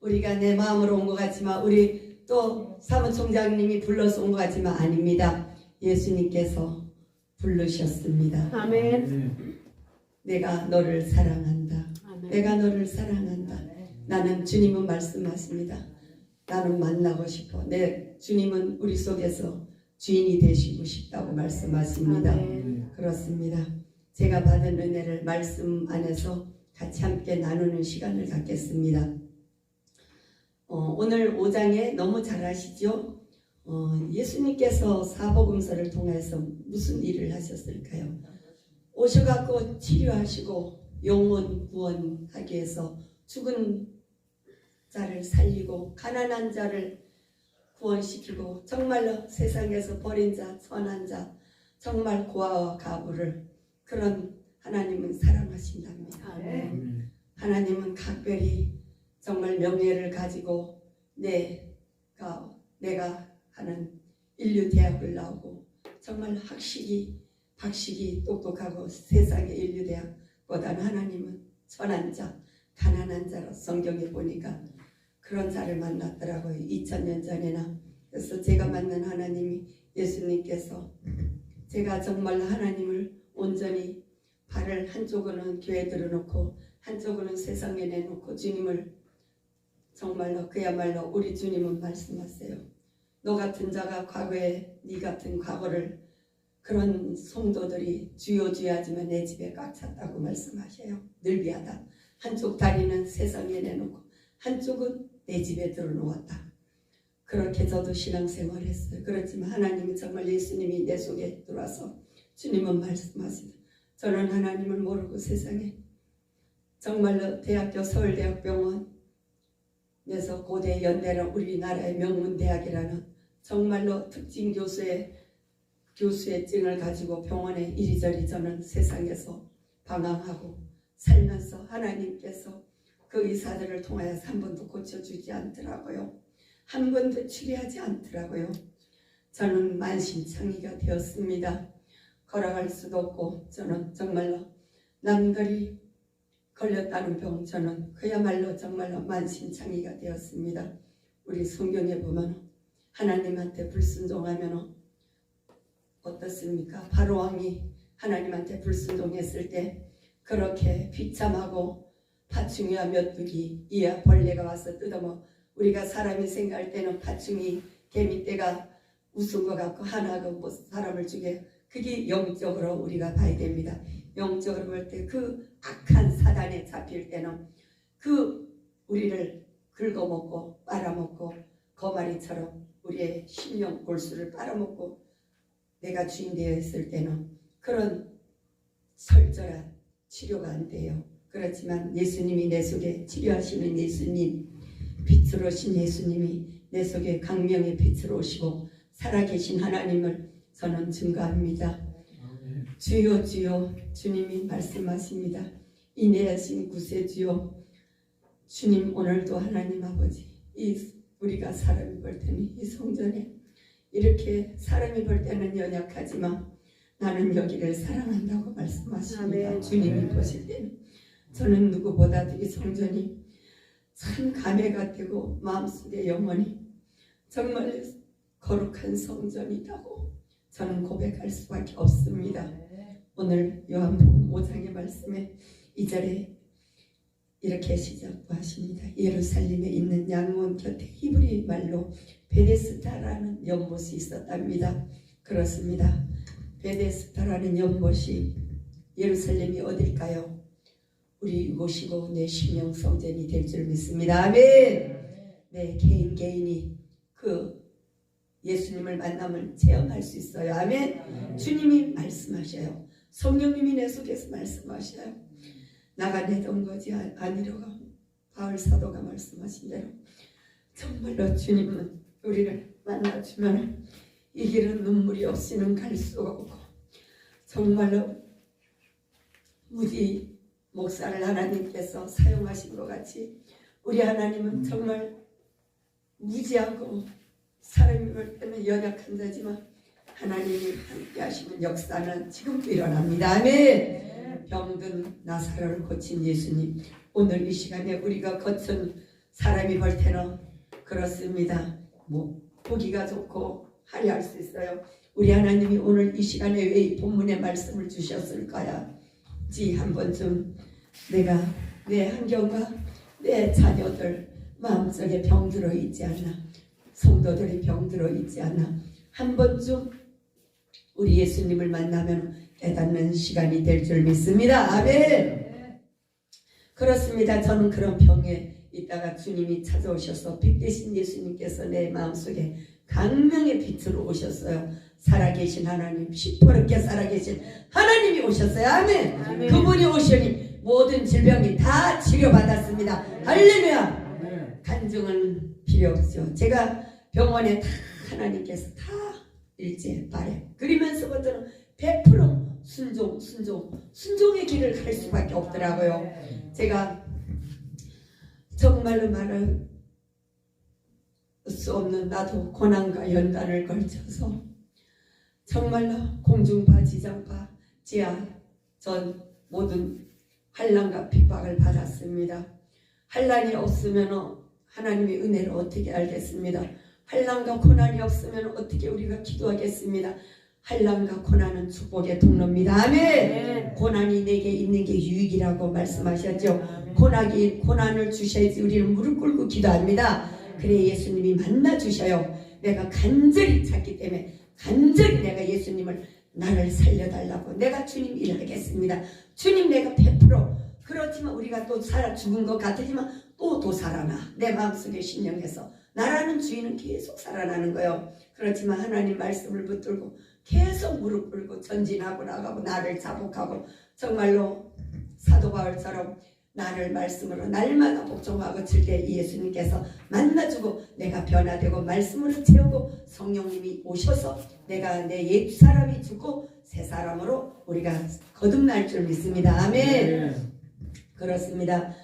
우리가 내 마음으로 온 것 같지만 우리 또 사무총장님이 불러서 온 것 같지만 아닙니다. 예수님께서 부르셨습니다. 아멘. 내가 너를 사랑한다. 아멘. 내가 너를 사랑한다. 나는 주님은 말씀하십니다. 나는 만나고 싶어. 내 주님은 우리 속에서 주인이 되시고 싶다고 말씀하십니다. 아멘. 그렇습니다. 제가 받은 은혜를 말씀 안에서 같이 함께 나누는 시간을 갖겠습니다. 어, 오늘 5장에 너무 잘 아시죠? 어, 예수님께서 사복음서를 통해서 무슨 일을 하셨을까요? 오셔갖고 치료하시고 영혼 구원하기 위해서 죽은 자를 살리고 가난한 자를 구원시키고 정말로 세상에서 버린 자, 선한 자, 정말 고아와 가부를 그런 하나님은 사랑하신답니다. 아멘. 하나님은 각별히 정말 명예를 가지고 내가 내가 하는 인류 대학을 나오고 정말 학식이 박식이 똑똑하고 세상의 인류 대학보다는 하나님은 천한 자, 가난한 자로 성경에 보니까 그런 자를 만났더라고요. 2000년 전에나 그래서 제가 만난 하나님이 예수님께서 제가 정말 하나님을 온전히 발을 한쪽으로는 교회 들어놓고 한쪽으로는 세상에 내놓고 주님을 정말로 그야말로 우리 주님은 말씀하세요. 너 같은 자가 과거에 네 같은 과거를 그런 성도들이 주요 주야지만 내 집에 꽉 찼다고 말씀하셔요. 늘비하다. 한쪽 다리는 세상에 내놓고 한쪽은 내 집에 들어놓았다. 그렇게 저도 신앙생활을 했어요. 그렇지만 하나님은 정말 예수님이 내 속에 들어와서 주님은 말씀하시다. 저는 하나님을 모르고 세상에 정말로 대학교 서울대학병원 에서 고대 연대는 우리나라의 명문대학이라는 정말로 특징 교수의 교수의 증을 가지고 병원에 이리저리 저는 세상에서 방황하고 살면서 하나님께서 그 의사들을 통하여서 한 번도 고쳐주지 않더라고요. 한 번도 치료하지 않더라고요. 저는 만신창이가 되었습니다. 걸어갈 수도 없고 저는 정말로 남들이 걸렸다는 병 저는 그야말로 정말로 만신창이가 되었습니다. 우리 성경에 보면 하나님한테 불순종하면 어떻습니까? 바로 왕이 하나님한테 불순종했을 때 그렇게 비참하고 파충이와 메뚜기 이와 벌레가 와서 뜯어먹 우리가 사람이 생각할 때는 파충이 개미떼가 웃은 것 같고 하나가 뭐 사람을 죽여 그게 영적으로 우리가 봐야 됩니다. 영적으로 볼 때 그 악한 사단에 잡힐 때는 그 우리를 긁어먹고 빨아먹고 거마리처럼 우리의 심령 골수를 빨아먹고 내가 주인 되어 있을 때는 그런 철저한 치료가 안 돼요. 그렇지만 예수님이 내 속에 치료하시는 예수님, 빛으로 오신 예수님이 내 속에 강명의 빛으로 오시고 살아계신 하나님을 저는 증거합니다. 주여 주여 주님이 말씀하십니다. 인내하신 구세주여 주님 오늘도 하나님 아버지 이 우리가 사람이 볼 때는 이 성전에 이렇게 사람이 볼 때는 연약하지만 나는 여기를 사랑한다고 말씀하십니다. 주님이 보실 때는 저는 누구보다도 이 성전이 참 감회가 되고 마음속에 영원히 정말 거룩한 성전이라고 저는 고백할 수밖에 없습니다. 오늘 요한복음 5장의 말씀에 2절에 이렇게 시작하십니다. 예루살렘에 있는 양문 곁에 히브리 말로 베데스다라는 연못이 있었답니다. 그렇습니다. 베데스다라는 연못이 예루살렘이 어딜까요? 우리 이곳이고 내 심령 성전이 될 줄 믿습니다. 아멘. 네, 개인 개인이 그 예수님을 만나면 체험할 수 있어요. 아멘. 주님이 말씀하셔요. 성령님이 내 속에서 말씀하셔요. 나가 내던 거지 아- 아니려고 바울 사도가 말씀하신 대로 정말로 주님은 우리를 만나주면 이 길은 눈물이 없이는 갈 수가 없고 정말로 무지 목사를 하나님께서 사용하신 것 같이 우리 하나님은 정말 무지하고 사람이 볼 때는 연약한 자지만 하나님이 함께 하시는 역사는 지금도 일어납니다. 아멘. 병든 나사로를 고친 예수님 오늘 이 시간에 우리가 거친 사람이 볼 때는 그렇습니다. 뭐 보기가 좋고 화려할 수 있어요. 우리 하나님이 오늘 이 시간에 왜 이 본문의 말씀을 주셨을까야? 지 한 번쯤 내가 내 환경과 내 자녀들 마음속에 병들어 있지 않나 성도들이 병들어 있지 않나 한 번쯤 우리 예수님을 만나면 깨닫는 시간이 될 줄 믿습니다. 아멘. 그렇습니다. 저는 그런 병에 있다가 주님이 찾아오셔서 빛 대신 예수님께서 내 마음속에 강명의 빛으로 오셨어요. 살아계신 하나님, 시퍼렇게 살아계신 하나님이 오셨어요. 아멘. 아멘. 그분이 오시니 모든 질병이 다 치료받았습니다. 할렐루야. 간증은 필요 없죠. 제가 병원에 다 하나님께서 다 일제 발해 그러면서부터는 100% 순종, 순종, 순종의 길을 갈 수밖에 없더라고요. 제가 정말로 말할 수 없는 나도 고난과 연단을 걸쳐서 정말로 공중파, 지상파, 지하 전 모든 환란과 핍박을 받았습니다. 환란이 없으면 하나님의 은혜를 어떻게 알겠습니다. 환란과 고난이 없으면 어떻게 우리가 기도하겠습니다. 환란과 고난은 축복의 통로입니다. 아멘. 고난이 내게 있는 게 유익이라고 말씀하셨죠. 고난이 고난을 주셔야지 우리는 무릎 꿇고 기도합니다. 그래 예수님이 만나 주셔요. 내가 간절히 찾기 때문에 간절히 내가 예수님을 나를 살려달라고 내가 주님 일하겠습니다. 주님 내가 100% 그렇지만 우리가 또 살아 죽은 것 같으지만 또또 살아나 내 마음속에 신령해서 나라는 주인은 계속 살아나는 거예요. 그렇지만 하나님 말씀을 붙들고 계속 무릎 꿇고 전진하고 나가고 나를 자복하고 정말로 사도 바울처럼 나를 말씀으로 날마다 복종하고 즐겨 예수님께서 만나주고 내가 변화되고 말씀으로 채우고 성령님이 오셔서 내가 내 옛 사람이 죽고 새 사람으로 우리가 거듭날 줄 믿습니다. 아멘. 그렇습니다.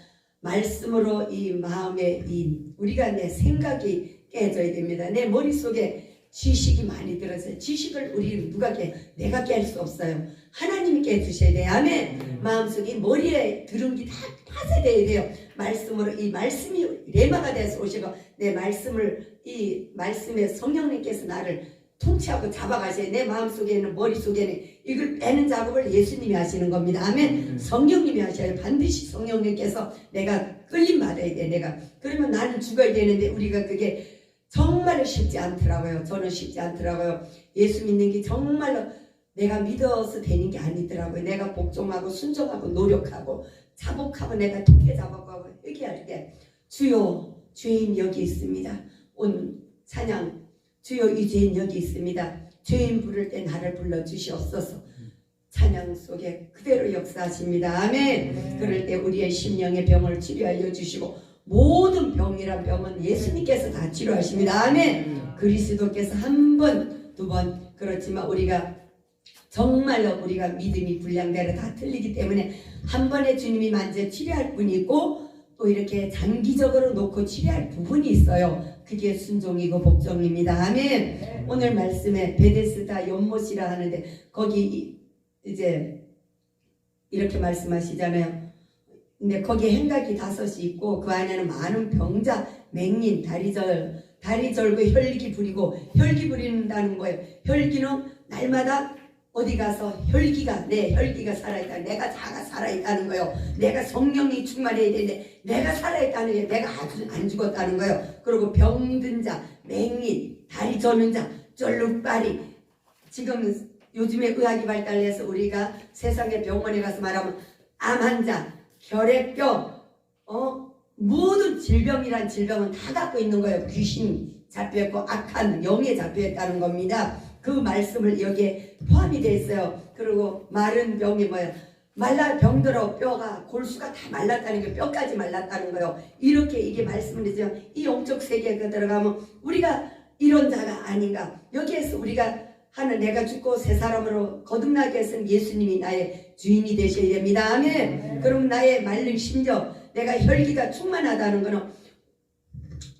말씀으로 이 마음에 이 우리가 내 생각이 깨져야 됩니다. 내 머릿속에 지식이 많이 들어서 지식을 우리 누가 깨 내가 깰 수 없어요. 하나님이 깨주셔야 돼요. 아멘. 마음속에 머리에 들은 게 다 파쇄돼야 돼요. 말씀으로 이 말씀이 레마가 돼서 오시고 내 말씀을 이 말씀에 성령님께서 나를 통치하고 잡아가셔야 내 마음속에는 머릿속에는 이걸 빼는 작업을 예수님이 하시는 겁니다. 아멘. 성령님이 하셔야 반드시 성령님께서 내가 끌림 받아야 돼. 내가 그러면 나는 죽어야 되는데 우리가 그게 정말로 쉽지 않더라고요. 저는 쉽지 않더라고요. 예수 믿는 게 정말로 내가 믿어서 되는 게 아니더라고요. 내가 복종하고 순종하고 노력하고 자복하고 내가 독해 자복하고 회개할 때 주요 주인 여기 있습니다. 온 찬양 주요 이 죄인 여기 있습니다. 죄인 부를 때 나를 불러 주시옵소서. 찬양 속에 그대로 역사하십니다. 아멘. 그럴 때 우리의 심령의 병을 치료하여 주시고 모든 병이란 병은 예수님께서 다 치료하십니다. 아멘. 그리스도께서 한 번, 두 번 그렇지만 우리가 정말로 우리가 믿음이 불량대로 다 틀리기 때문에 한 번에 주님이 만져 치료할 분이 있고 또 이렇게 장기적으로 놓고 치료할 부분이 있어요. 그게 순종이고 복종입니다. 아멘. 오늘 말씀에 베데스다 연못이라 하는데 거기 이- 이제 이렇게 말씀하시잖아요. 근데 거기에 행각이 다섯이 있고 그 안에는 많은 병자, 맹인, 다리절, 다리 절고 혈기 부리고 혈기 부린다는 거예요. 혈기는 날마다 어디 가서 혈기가 내 혈기가 살아있다. 내가 자가 살아있다는 거예요. 내가 성령이 충만해야 되는데 내가 살아있다는 게 내가 아주 안 죽었다는 거예요. 그리고 병든 자, 맹인, 다리 저는 자, 쫄룩발이 지금 요즘에 의학이 발달해서 우리가 세상의 병원에 가서 말하면 암 환자, 혈액병, 어 모든 질병이란 질병은 다 갖고 있는 거예요. 귀신 잡혀있고 악한 영에 잡혀있다는 겁니다. 그 말씀을 여기에 포함이 되어 있어요. 그리고 마른 병이 뭐야? 말라 병들어 뼈가 골수가 다 말랐다는 게 뼈까지 말랐다는 거예요. 이렇게 이게 말씀을 해서 이 영적 세계에 들어가면 우리가 이런 자가 아닌가. 여기에서 우리가 하는 내가 죽고 새 사람으로 거듭나게 해서는 예수님이 나의 주인이 되셔야 됩니다. 아멘. 그럼 나의 말른 심정, 내가 혈기가 충만하다는 거는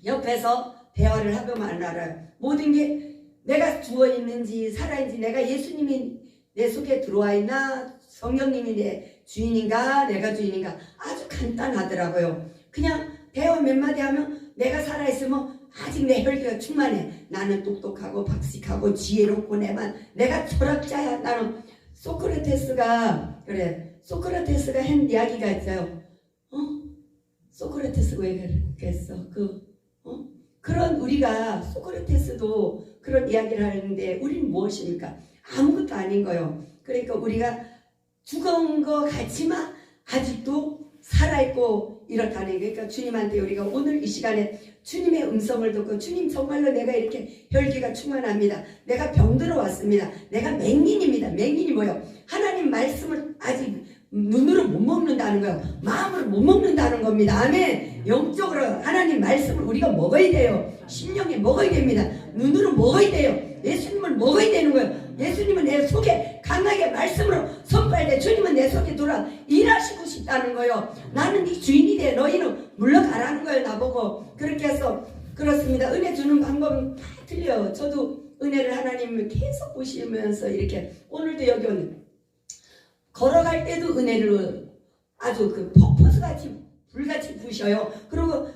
옆에서 대화를 하고만 알아요. 모든 게 내가 죽어 있는지 살아 있는지 내가 예수님이 내 속에 들어와 있나 성령님이 내 주인인가 내가 주인인가 아주 간단하더라고요. 그냥 대화 몇 마디 하면 내가 살아 있으면 아직 내 혈기가 충만해. 나는 똑똑하고 박식하고 지혜롭고 내만 내가 철학자야. 나는 소크라테스가 그래 소크라테스가 한 이야기가 있어요. 어? 소크라테스가 왜 그랬어? 그 어? 그런 우리가 소크라테스도 그런 이야기를 하는데 우리는 무엇입니까? 아무것도 아닌 거예요. 그러니까 우리가 죽은 거 같지만 아직도 살아있고 이렇다는 게 그러니까 주님한테 우리가 오늘 이 시간에 주님의 음성을 듣고 주님 정말로 내가 이렇게 혈기가 충만합니다. 내가 병들어 왔습니다. 내가 맹인입니다. 맹인이 뭐요? 하나님 말씀을 아직 눈으로 못 먹는다는 거예요. 마음으로 못 먹는다는 겁니다. 아멘. 영적으로 하나님 말씀을 우리가 먹어야 돼요. 심령에 먹어야 됩니다. 눈으로 먹어야 돼요. 예수님을 먹어야 되는 거예요. 예수님은 내 속에 강하게 말씀으로 선발돼 주님은 내 속에 들어 일하시고 싶다는 거예요. 나는 네 주인이 돼. 너희는 물러가라는 거예요. 나보고 그렇게 해서 그렇습니다. 은혜 주는 방법은 다 틀려요. 저도 은혜를 하나님을 계속 보시면서 이렇게 오늘도 여기 오는 걸어갈 때도 은혜를 아주 그 불같이 부셔요. 그리고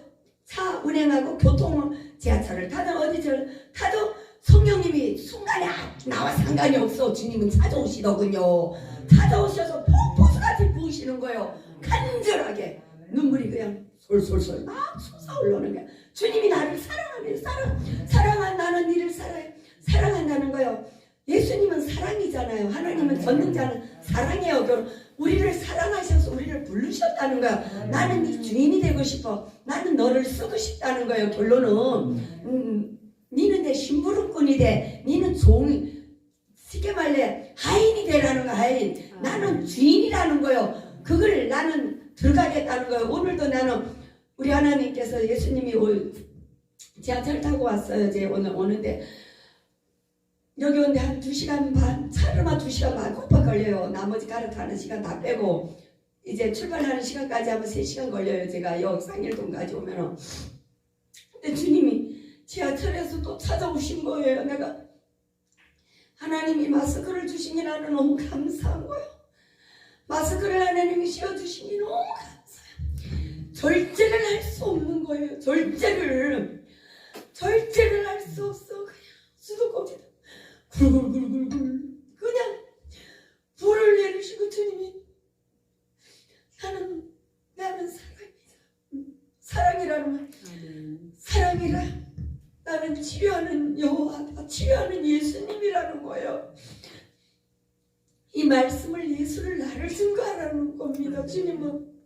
차 운행하고 교통 지하철을 타든 어디를 타도 성령님이 순간에 아, 나와 상관이 없어. 주님은 찾아오시더군요. 찾아오셔서 폭포수 같이 부으시는 거예요. 간절하게 눈물이 그냥 솔솔솔 막 솟아올라오는 거야. 주님이 나를 사랑하는 사랑 사랑한 나는 이를 사랑해 사랑한다는 거예요. 예수님은 사랑이잖아요. 하나님은 전능자는 사랑해요. 우리를 사랑하셔서 우리를 부르셨다는 거야. 나는 네 주인이 되고 싶어. 나는 너를 쓰고 싶다는 거예요. 결론은 음, 니는 내 심부름꾼이 돼. 니는 종 쉽게 말해 하인이 되라는 거야. 하인. 나는 주인이라는 거예요. 그걸 나는 들어가겠다는 거예요. 오늘도 나는 우리 하나님께서 예수님이 올 지하철 타고 왔어요. 이제 오늘 오는데 여기 오는데 한 2시간 반, 차로만 2시간 반 곱박 걸려요. 나머지 갈아타는 시간 다 빼고 이제 출발하는 시간까지 하면 3시간 걸려요. 제가 여기 상일동까지 오면은. 근데 주님이 지하철에서 또 찾아오신 거예요. 내가 하나님이 마스크를 주시니 나는 너무 감사한 거예요. 마스크를 하나님이 씌워주시니 너무 감사해요. 절제를 할 수 없는 거예요. 절제를. 절제를 할 수 없어. 그냥 수도꼭지 그냥 불을 내리시고 주님이 나는 나는 사랑이다. 사랑이라는 말. 사랑이라. 나는 치료하는 여호와다. 치료하는 예수님이라는 거예요. 이 말씀을 예수를 나를 증거하라는 겁니다 주님은.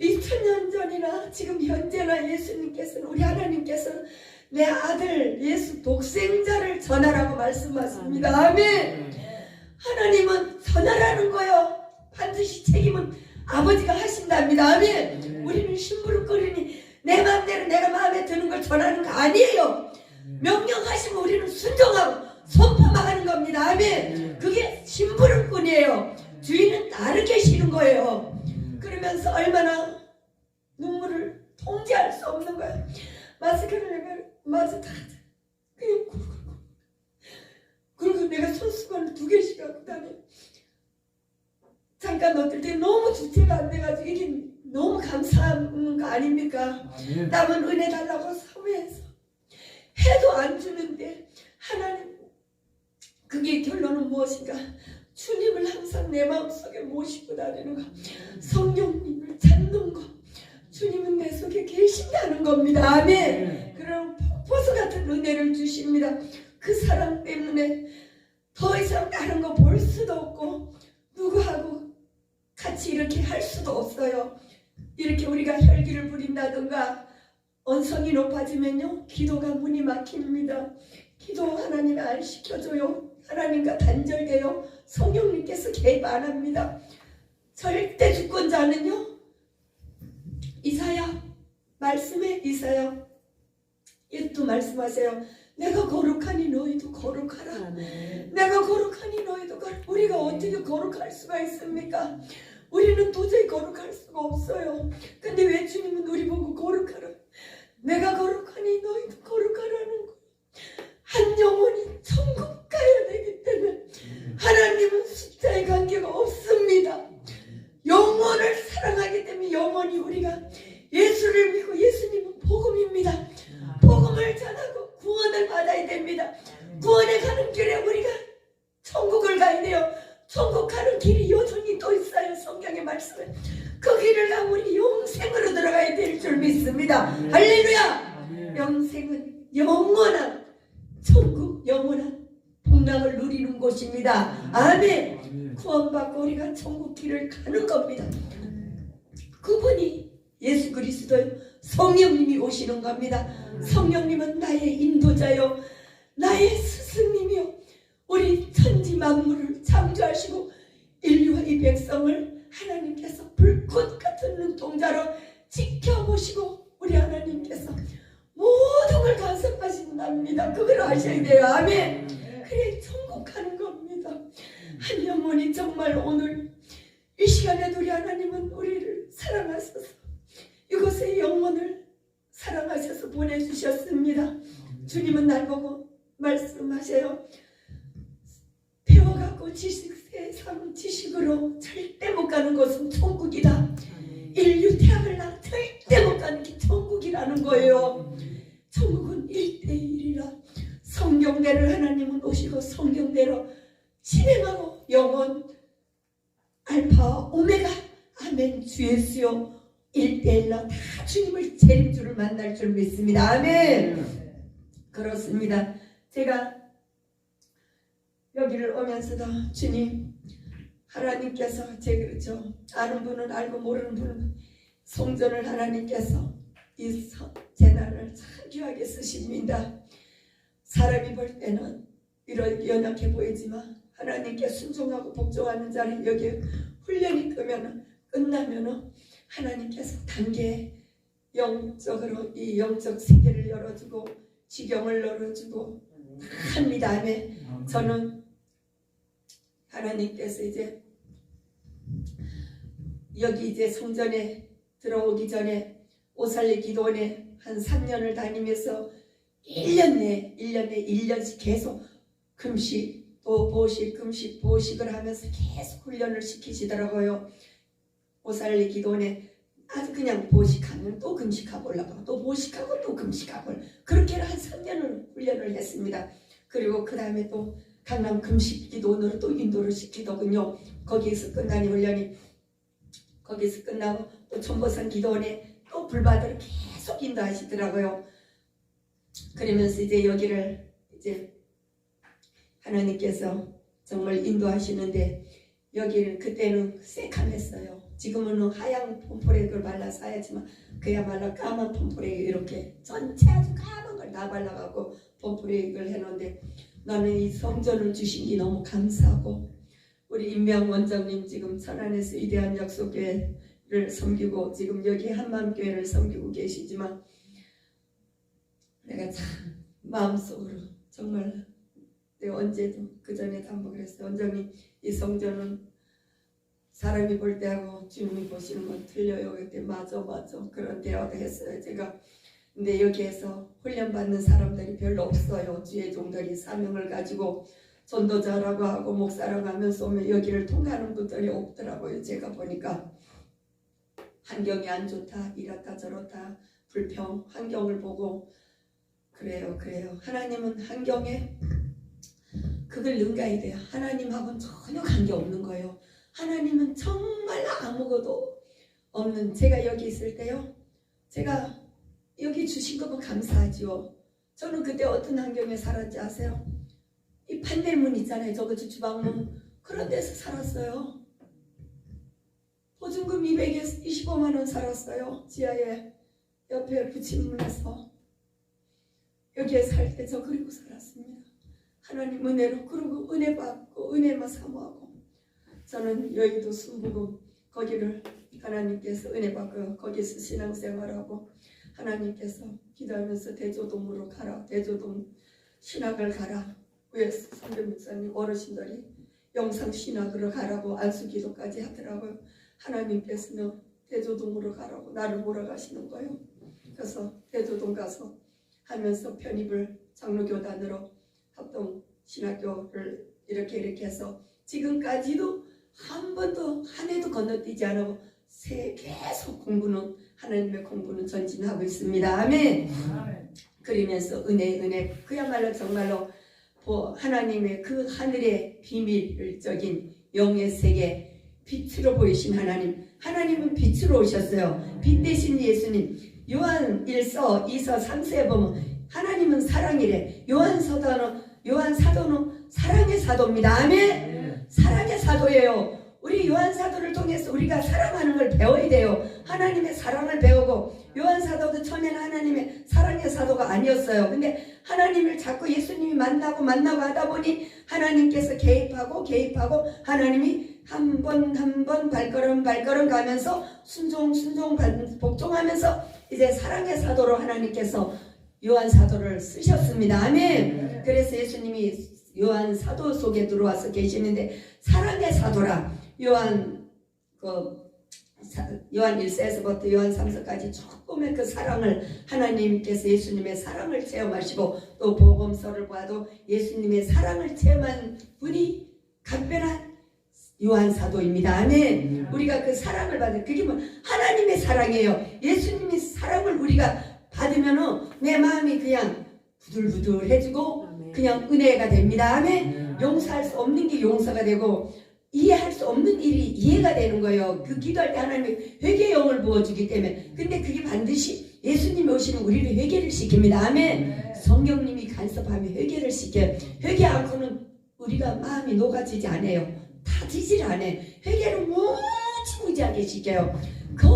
2000년 전이나 지금 현재나 예수님께서는 우리 하나님께서는 내 아들 예수 독생자를 전하라고 말씀하십니다. 아멘. 하나님은 전하라는 거요. 반드시 책임은 아버지가 하신답니다. 아멘. 우리는 심부름거리니 내 마음대로 내가 마음에 드는 걸 전하는 거 아니에요. 명령하시면 우리는 순종하고 선포만 하는 겁니다. 아멘. 그게 심부름꾼이에요. 주인은 따르 계시는 거예요. 그러면서 얼마나 눈물을 통제할 수 없는 거예요. 마스크를 내가 마스크 다 그냥 굴굴굴 그리고 내가 손수건을 두 개씩 갖고 다녀 잠깐 어떨 때 너무 주체가 안 돼가지고 이게 너무 감사한 거 아닙니까? 아멘. 남은 은혜 달라고 사회에서 해도 안 주는데 하나님 그게 결론은 무엇인가? 주님을 항상 내 마음속에 모시고 다니는 거 성령님을 찾는 거 주님은 내 속에 계신다는 겁니다. 아멘. 그런 폭포수 같은 은혜를 주십니다. 그 사랑 때문에 더 이상 다른 거 볼 수도 없고 누구하고 같이 이렇게 할 수도 없어요. 이렇게 우리가 혈기를 부린다든가 언성이 높아지면요 기도가 문이 막힙니다. 기도 하나님 안 시켜줘요. 하나님과 단절돼요. 성령님께서 개입 안 합니다. 절대 주권자는요 이사야 말씀에 이사야. 이또 말씀하세요. 내가 거룩하니 너희도 거룩하라. 내가 거룩하니 너희도 거룩 우리가 어떻게 거룩할 수가 있습니까? 우리는 도저히 거룩할 수가 없어요. 근데 왜 주님은 우리 보고 거룩하라? 내가 거룩하니 너희도 거룩하라는 거. 한 영혼이 천국 가야 되기 때문에 하나님은 숫자에 관계가 없습니다. 영혼을 사랑하기 때문에 영혼이 우리가 예수를 믿고 예수님 복음을 전하고 구원을 받아야 됩니다. 구원에 가는 길에 우리가 천국을 가야 돼요. 천국 가는 길이 여전히 또 있어요. 성경의 말씀에. 그 길을 가면 우리 영생으로 들어가야 될 줄 믿습니다. 할렐루야! 영생은 영원한 천국, 영원한 복락을 누리는 곳입니다. 아멘! 구원받고 우리가 천국 길을 가는 겁니다. 그분이 예수 그리스도요. 성령님이 오시는 겁니다. 성령님은 나의 인도자요. 나의 스승님이요. 우리 천지 만물을 창조하시고 인류와 이 백성을 하나님께서 불꽃 같은 눈동자로 지켜보시고 우리 하나님께서 모든 걸 간섭하신답니다. 그걸 아셔야 돼요. 아멘. 그래 천국 가는 겁니다. 한 영혼이 정말 오늘 이 시간에 우리 하나님은 우리를 사랑하셔서 이곳에 영혼을 사랑하셔서 보내주셨습니다. 주님은 날 보고 말씀하세요. 배워갖고 지식 세상 지식으로 절대 못 가는 곳은 천국이다. 인류 태양을 나 절대 못 가는 게 천국이라는 거예요. 천국은 일대일이라 성경대로 하나님은 오시고 성경대로 진행하고 영원 알파 오메가 아멘 주 예수요 일대일로 다 주님을 재림주를 만날 줄 믿습니다. 아멘. 그렇습니다. 제가 여기를 오면서도 주님 하나님께서 제 저 아는 분은 알고 모르는 분은 성전을 하나님께서 이 성- 재난을 참 귀하게 쓰십니다. 사람이 볼 때는 이렇게 연약해 보이지만 하나님께 순종하고 복종하는 자는 여기 훈련이 끄면은 끝나면은 하나님께서 단계 영적으로 이 영적 세계를 열어주고 지경을 열어주고 합니다. 아멘. 저는 하나님께서 이제 여기 이제 성전에 들어오기 전에 오살리 기도원에 한 3년을 다니면서 1년 내에 1년 내에 1년씩 계속 금식 또 보식 금식 보식을 하면서 계속 훈련을 시키시더라고요. 오살리 기도원에 아주 그냥 보식하면 또 금식하고 올라가고 또 보식하고 또 금식하고 그렇게 한 3년을 훈련을 했습니다. 그리고 그 다음에 또 강남 금식 기도원으로 또 인도를 시키더군요. 거기에서 이 훈련이 거기서 끝나고 또 천보산 기도원에 또 불바다를 계속 인도하시더라고요. 그러면서 이제 여기를 이제 하나님께서 정말 인도하시는데 여기는 그때는 새카맸어요. 지금은 하얀 폼프렉을 발라서 하야지만 그야말로 까만 폼프렉 이렇게 전체 아주 까만 걸 다 발라갖고 폼프렉을 해놓은데 나는 이 성전을 주신 게 너무 감사하고 우리 임명 원장님 지금 천안에서 위대한 약속교회를 섬기고 지금 여기 한마음교회를 섬기고 계시지만 내가 참 마음속으로 정말 내가 언제도 그 전에 한번 그랬어요. 원장님 이 성전은 사람이 볼 때하고 주님이 보시는 건 틀려요. 그때 맞아 맞아 그런 대화도 했어요. 제가 근데 여기에서 훈련받는 사람들이 별로 없어요. 주의 종들이 사명을 가지고 전도자라고 하고 목사라고 하면서 오면 여기를 통과하는 분들이 없더라고요. 제가 보니까 환경이 안 좋다, 이렇다 저렇다, 불평, 환경을 보고 그래요, 그래요. 하나님은 환경에 그걸 능가해야 돼요. 하나님하고는 전혀 관계 없는 거예요. 하나님은 정말 아무것도 없는 제가 여기 있을 때요. 제가 여기 주신 것만 감사하지요. 저는 그때 어떤 환경에 살았지 아세요? 이 판넬문 있잖아요. 저거 주방문 그런 데서 살았어요. 보증금 225만 원 살았어요. 지하에 옆에 부친문에서 여기에 살 때 저 그리고 살았습니다. 하나님 은혜로 그러고 은혜 받고 은혜만 사모하고 저는 여의도 순부금 거기를 하나님께서 은혜 받고 거기서 신앙생활하고 하나님께서 기도하면서 대조동으로 가라 대조동 신학을 가라. 왜 선배 목사님 어르신들이 영상 신학으로 가라고 안수기도까지 하더라고요 하나님께서는 대조동으로 가라고 나를 몰아가시는 거예요. 그래서 대조동 가서 하면서 편입을 장로교단으로 합동 신학교를 이렇게 이렇게 해서 지금까지도 한 번도 한 해도 건너뛰지 않고 새 계속 공부는 하나님의 공부는 전진하고 있습니다. 아멘. 그러면서 은혜 은혜 그야말로 정말로 뭐 하나님의 그 하늘의 비밀적인 영의 세계 빛으로 보이신 하나님. 하나님은 빛으로 오셨어요. 빛 대신 예수님. 요한 1서 2서 3서에 보면 하나님은 사랑이래. 요한 사도는 요한 사도는 사랑의 사도입니다. 아멘. 사랑의 사도예요. 우리 요한 사도를 통해서 우리가 사랑하는 걸 배워야 돼요. 하나님의 사랑을 배우고 요한 사도도 처음에는 하나님의 사랑의 사도가 아니었어요. 근데 하나님을 자꾸 예수님이 만나고 만나고 하다 보니 하나님께서 개입하고 개입하고 하나님이 한 번 한 번 발걸음 발걸음 가면서 순종 순종 발- 복종하면서 이제 사랑의 사도로 하나님께서 요한 사도를 쓰셨습니다. 아멘. 그래서 예수님이 요한 사도 속에 들어와서 계시는데 사랑의 사도라 요한 그 사- 요한 1세에서부터 요한 3서까지 조금의 그 사랑을 하나님께서 예수님의 사랑을 체험하시고 또 복음서를 봐도 예수님의 사랑을 체험한 분이 각별한 요한 사도입니다. 아멘. 우리가 그 사랑을 받은 그게 뭐 하나님의 사랑이에요. 예수님의 사랑을 우리가 받으면은 내 마음이 그냥 부들부들해지고 그냥 은혜가 됩니다. 아멘. 용서할 수 없는 게 용서가 되고 이해할 수 없는 일이 이해가 되는 거예요. 그 기도할 때 하나님이 회개의 영을 부어주기 때문에. 근데 그게 반드시 예수님이 오시면 우리를 회개를 시킵니다. 아멘. 성령님이 간섭하며 회개를 시켜요. 회개 않고는 우리가 마음이 녹아지지 않아요. 다지질 않아. 회개를 무지무지하게 시켜요. 그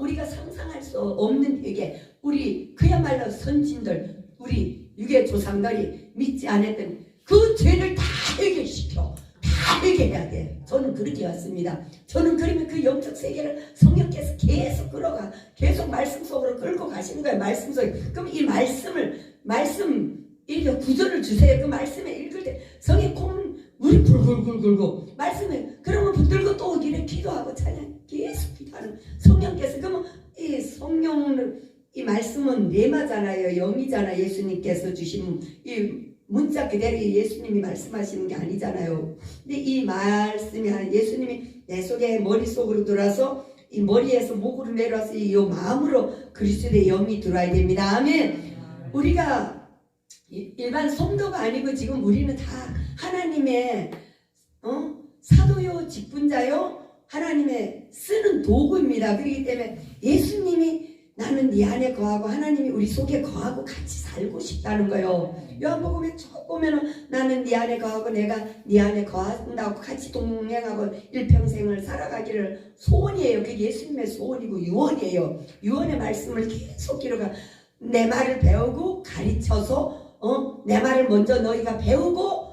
우리가 상상할 수 없는 회개. 우리 그야말로 선진들, 우리 유괴 조상들이 믿지 않았던 그 죄를 다 해결시켜. 다 해결해야 돼. 저는 그렇게 왔습니다. 저는 그러면 그 영적 세계를 성령께서 계속 끌어가. 계속 말씀 속으로 끌고 가시는 거예요. 말씀 속에. 그럼 이 말씀을, 말씀, 이렇게 구절을 주세요. 그 말씀에 읽을 때 성의 콩, 물이 굴굴굴 굴고 말씀에 그러면 붙들고 또 이래 기도하고 찬양 계속 기도하는 성령께서 그러면 이 성령을 이 말씀은 레마잖아요. 영이잖아. 예수님께서 주신 이 문자 그대로 예수님이 말씀하시는 게 아니잖아요. 근데 이 말씀이 예수님이 내 속에 머릿속으로 들어와서 이 머리에서 목으로 내려와서 이 마음으로 그리스도의 영이 들어와야 됩니다. 아멘. 우리가 이- 일반 성도가 아니고 지금 우리는 다 하나님의 어? 사도요 직분자요? 하나님의 쓰는 도구입니다. 그렇기 때문에 예수님이 나는 네 안에 거하고 하나님이 우리 속에 거하고 같이 살고 싶다는 거요. 요한복음에 쭉 보면은 나는 네 안에 거하고 내가 네 안에 거한다고 같이 동행하고 일평생을 살아가기를 소원이에요. 그게 예수님의 소원이고 유언이에요. 유언의 말씀을 계속 기록하 내 말을 배우고 가르쳐서 어? 내 말을 먼저 너희가 배우고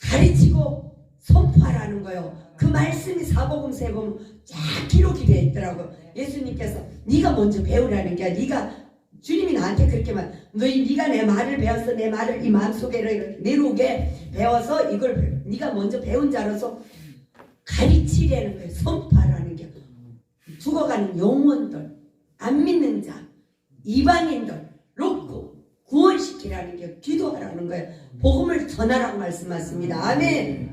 가르치고 선포하라는 거예요. 그 말씀이 사복음서에 보면 쫙 기록이 되어 있더라고. 예수님께서 네가 먼저 배우라는 게 네가 주님이 나한테 그렇게만 너희 네가 내 말을 배워서 내 말을 이 마음속에 이렇게 내려오게 배워서 이걸 배- 네가 먼저 배운 자로서 가르치려는 거예요. 선포하라는 게 죽어가는 영혼들 안 믿는 자 이방인들 놓고 구원시키라는 게 기도하라는 거예요. 복음을 전하라고 말씀하십니다. 아멘.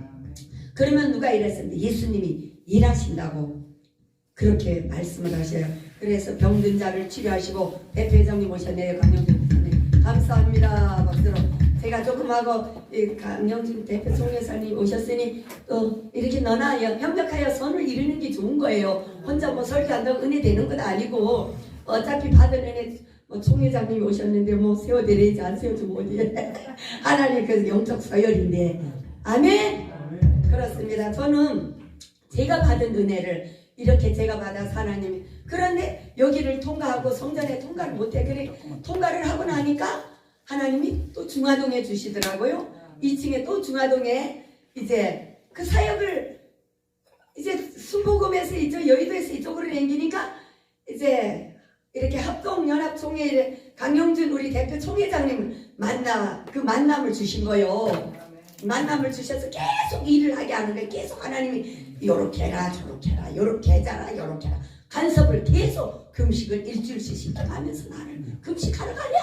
그러면 누가 일했습니다. 예수님이 일하신다고 그렇게 말씀을 하셔요. 그래서 병든 자를 치료하시고 대표장님 오셨네요. 대표님. 감사합니다. 박수로. 제가 조금 하고 이 강영준 대표 총회사님 오셨으니 또 이렇게 너나 협력하여 선을 이루는 게 좋은 거예요. 혼자 뭐 설교한다고 은혜 되는 건 아니고 어차피 받은 은혜 뭐 총회장님이 오셨는데 뭐 세워드려야지 안 세워주면 어디에 하나님 그 영적 서열인데 아멘 그렇습니다 저는 제가 받은 은혜를 이렇게 제가 받아서 하나님이. 그런데 여기를 통과하고 성전에 통과를 못해. 그래 통과를 하고 나니까 하나님이 또 중화동에 주시더라고요. 2층에 또 중화동에 이제 그 사역을 이제 순복음에서 이쪽 여의도에서 이쪽으로 옮기니까 이제 이렇게 합동연합총회 강영준 우리 대표 총회장님을 만나 그 만남을 주신 거요. 만남을 주셔서 계속 일을 하게 하는 거예요. 계속 하나님이 요렇게 해라 저렇게 해라 요렇게 해라 요렇게 해라 간섭을 계속 금식을 일주일씩 시켜가면서 나를 금식하러 가려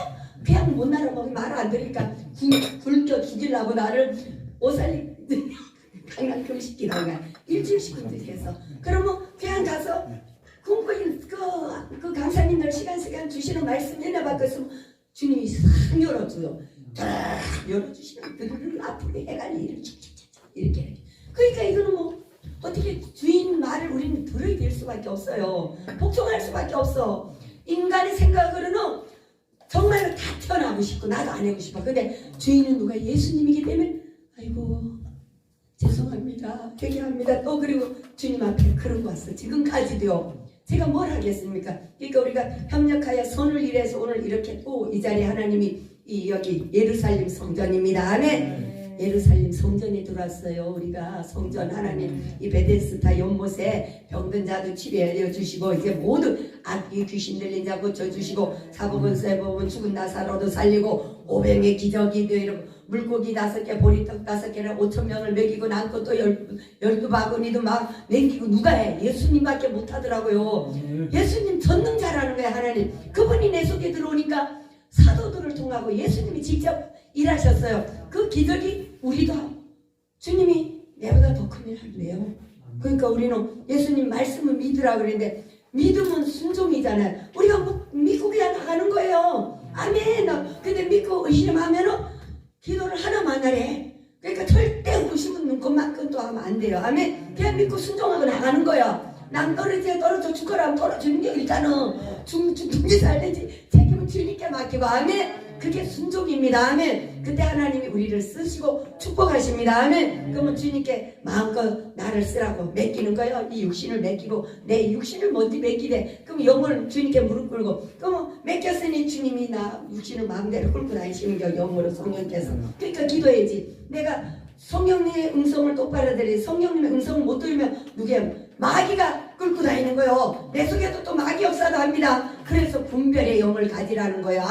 그냥 못 나라 먹이 말을 안 들으니까 굴- 굴겨 죽이려고 나를 오살리 강난 금식 기도가 일주일씩 금식해서 그러면 그냥 가서 공부인 그, 그 강사님들 시간 시간 주시는 말씀 있으면 주님이 싹 열어줘요. 딱 열어주시면 그들을 앞으로 이렇게 이렇게 이렇게. 그러니까 이거는 뭐 어떻게 주인 말을 우리는 들어야 될 수밖에 없어요. 복종할 수밖에 없어. 인간의 생각으로는 정말로 다 태어나고 싶고 나도 안 하고 싶어. 근데 주인은 누가 예수님이기 때문에 아이고 죄송합니다. 회개합니다. 또 그리고 주님 앞에 그런 거 왔어. 지금까지도요. 제가 뭘 하겠습니까? 그러니까 우리가 협력하여 손을 일해서 오늘 이렇게 또 이 자리에 하나님이 이 여기 예루살렘 성전입니다. 아멘. 예루살렘 성전에 들어왔어요. 우리가 성전 하나님 이 베데스타 연못에 병든 자도 치료해 주시고 이제 모든 악기 귀신 들린 자 고쳐 주시고 사복은 쇠복은 죽은 나사로도 살리고 오병의 기적이도 이러고 물고기 다섯 개 보리떡 다섯 개를 오천 명을 먹이고 남고 또 열, 열두 바구니도 막 먹이고 누가 해 예수님밖에 못하더라고요. 예수님 전능자라는 거야 하나님. 그분이 내 속에 들어오니까 사도들을 통하고 예수님이 직접 일하셨어요. 그 기적이 우리도 주님이 내보다 더 큰 일 한대요. 그러니까 우리는 예수님 말씀을 믿으라 그랬는데 믿음은 순종이잖아요. 우리가 뭐 믿고 그냥 나가는 거예요. 아멘. 근데 믿고 의심하면은 기도를 하나만 하래. 그러니까 절대 의심은 눈꽃만큼도 하면 안 돼요. 아멘. 그냥 믿고 순종하고 나가는 거야. 남 떨어져 떨어져 죽어라면 떨어지는 게 일단은 죽 죽는 게 살든지 책임은 주님께 맡기고 아멘. 그게 순종입니다. 아멘. 그때 하나님이 우리를 쓰시고 축복하십니다. 아멘. 그러면 주님께 마음껏 나를 쓰라고 맡기는 거예요. 이 육신을 맡기고 내 육신을 먼저 맡기되 그럼 영을 주님께 무릎 꿇고 그러면 맡겼으니 주님이 나 육신을 마음대로 꿇고 다니시는 게 영으로 성령께서 그러니까 기도해야지. 내가 성령님의 음성을 똑바로 들리 성령님의 음성을 못 들으면 누구야? 마귀가 끌고 다니는 거예요. 내 속에도 또 마귀 역사도 합니다. 그래서 분별의 영을 가지라는 거예요.